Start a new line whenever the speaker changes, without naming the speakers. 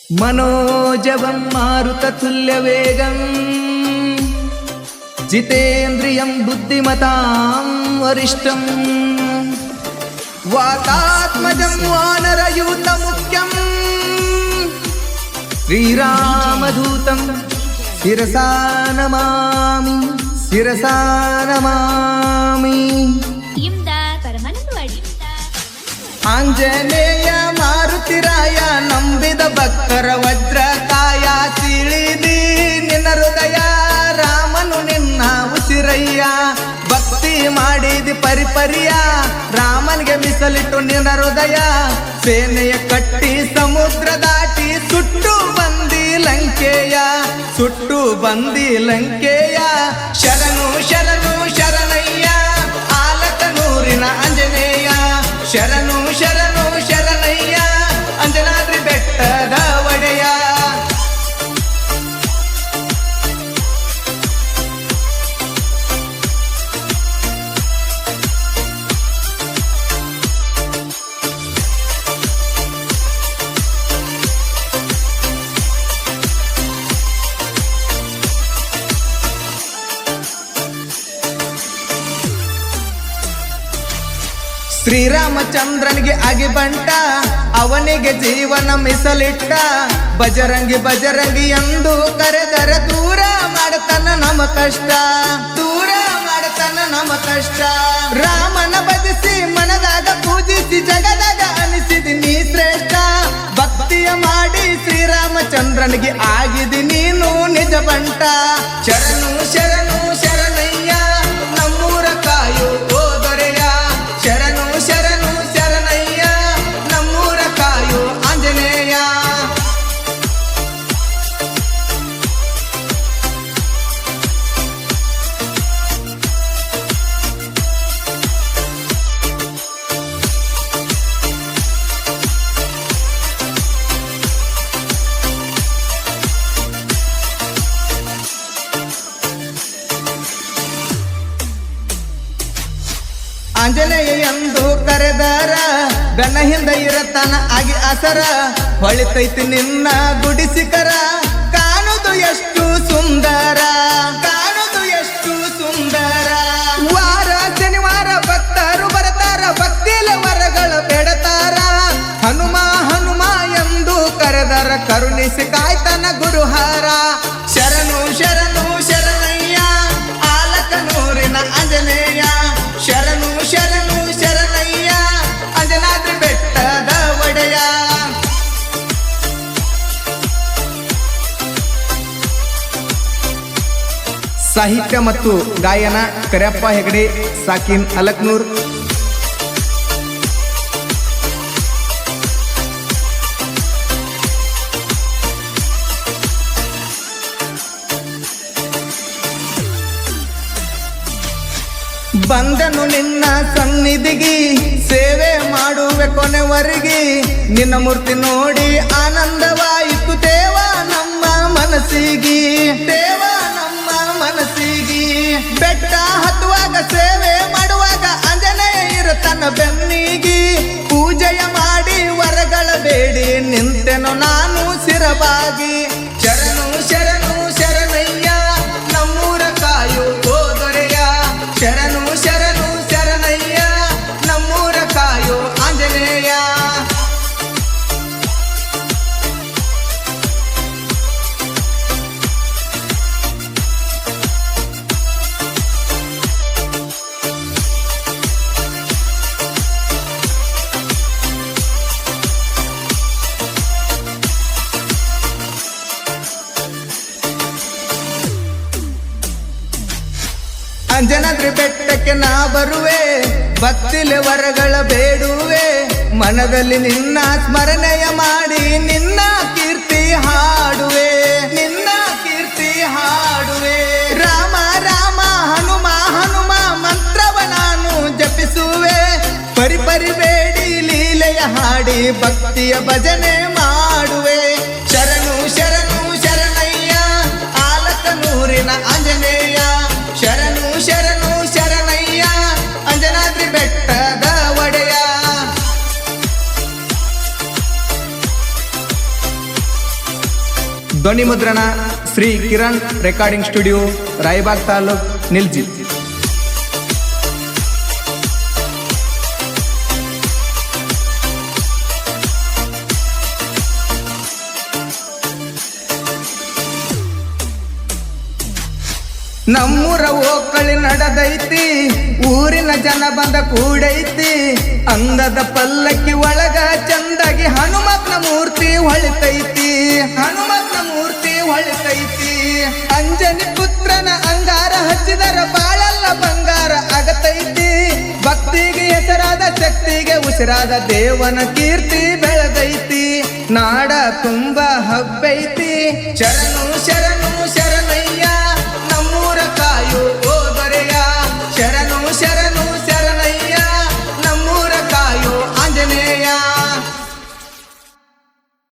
మనోజవం మారుతతుల్యవేగం జితేంద్రియం బుద్ధిమతాం వరిష్టం. వాతాత్మజం వానరయూత ముఖ్యం శ్రీరామదూతం శిరసా నమామి
శిరసా ఆంజనేయ
మారుతిరాయ ಮಾರುತಿರಾಯ ವಜ್ರ ಕಾಯ ತಿಳಿದಿ ನಿನ್ನ ಹೃದಯ ರಾಮನು ನಿನ್ನ ಉಸಿರಯ್ಯ. ಭಕ್ತಿ ಮಾಡಿದಿ ಪರಿಪರಿಯ, ರಾಮನಿಗೆ ಮೀಸಲಿಟ್ಟು ನಿನ್ನ ಹೃದಯ. ಸೇನೆಯ ಕಟ್ಟಿ ಸಮುದ್ರ ದಾಟಿ ಸುಟ್ಟು ಬಂದಿ ಲಂಕೆಯ, ಸುಟ್ಟು ಬಂದಿ ಲಂಕೆಯ. ಶರಣು ಶರಣು. ಶ್ರೀರಾಮಚಂದ್ರನಿಗೆ ಆಗಿ ಬಂಟ, ಅವನಿಗೆ ಜೀವನ ಮಿಸಲಿಟ್ಟ, ಬಜರಂಗಿ ಬಜರಂಗಿ ಎಂದು ಕರೆದರ ದೂರ ಮಾಡತನ ನಮ್ಮ ಕಷ್ಟ, ದೂರ ಮಾಡತನ ನಮ್ಮ ಕಷ್ಟ. ರಾಮನ ಭಜಿಸಿ ಮನದಾಗ ಪೂಜಿಸಿ ಆಂಜನೇಯ ಎಂದು ಕರೆದರ ಗಣ ಹಿಂದೆ ಇರತನ ಆಗಿ ಆಸರ ಹೊಳಿತೈತಿ ನಿನ್ನ ಗುಡಿಸಿಕರ ಕಾಣುದು ಎಷ್ಟು ಸುಂದರ, ಕಾಣುದು ಎಷ್ಟು ಸುಂದರ. ವಾರ, ಶನಿವಾರ ಭಕ್ತರು ಬರತಾರ, ಭಕ್ತಿಲ ವರಗಳ ಬೆಡತಾರ. ಹನುಮ ಹನುಮ ಎಂದು ಕರೆದರ, ಕರುಣಿಸಿ ಕಾಯ್ತನ ಸಾಹಿತ್ಯ ಮತ್ತು ಗಾಯನ ಕರ್ಯಪ್ಪ ಹೆಗಡೆ, ಸಾಕಿನ್ ಅಲಕ್ನೂರ್. ಬಂದನು ನಿನ್ನ ಸನ್ನಿಧಿಗೆ, ಸೇವೆ ಮಾಡುವೆ ಕೊನೆವರೆಗೆ. ನಿನ್ನ ಮೂರ್ತಿ ನೋಡಿ ಆನಂದವಾಯಿತು ದೇವ ನಮ್ಮ ಮನಸ್ಸಿಗೆ. ನಾನು ಸಿರಬಾಗಿ ಅಂಜನಾದ್ರಿ ಬೆಟ್ಟಕ್ಕೆ ನಾ ಬರುವೆ, ಭಕ್ತಿಲೆ ವರಗಳ ಬೇಡುವೆ. ಮನದಲ್ಲಿ ನಿನ್ನ ಸ್ಮರಣೆಯ ಮಾಡಿ ನಿನ್ನ ಕೀರ್ತಿ ಹಾಡುವೆ, ನಿನ್ನ ಕೀರ್ತಿ ಹಾಡುವೆ. ರಾಮ ರಾಮ, ಹನುಮ ಹನುಮ ಮಂತ್ರವ ನಾನು ಜಪಿಸುವೆ. ಪರಿ ಬೇಡಿ ಲೀಲೆಯ ಹಾಡಿ ಭಕ್ತಿಯ ಭಜನೆ ಮಾಡುವೆ. ಶರಣು ಶರಣು, ಶರಣಯ್ಯ ಆಲಕನೂರಿನ ಆಂಜನೇಯ ಧ್ವನಿ ಮುದ್ರಣ ಶ್ರೀ ಕಿರಣ್ ರೆಕಾರ್ಡಿಂಗ್ ಸ್ಟುಡಿಯೋ, ರಾಯಬಾಗ್ ತಾಲೂಕ್ ನಿಲ್ಜಿ ನಮ್ಮೂರ ಓಕಳಿ ನಡೆದೈತಿ, ಊರಿನ ಜನ ಬಂದ ಕೂಡೈತಿ ಅಂದದ ಪಲ್ಲಕ್ಕಿ ಒಳಗ ಚಂದಾಗಿ ಹನುಮತ್ನ ಮೂರ್ತಿ ಹೊಳಿತೈತಿ. ಹನುಮತ್ನ ಉಸಿರಾದ ದೇವನ ಕೀರ್ತಿ ಬೆಳೆದೈತಿ. ನಾಡ ತುಂಬ ಹಬ್ಬೈತಿ. ಶರಣು ಶರಣು ಶರಣು.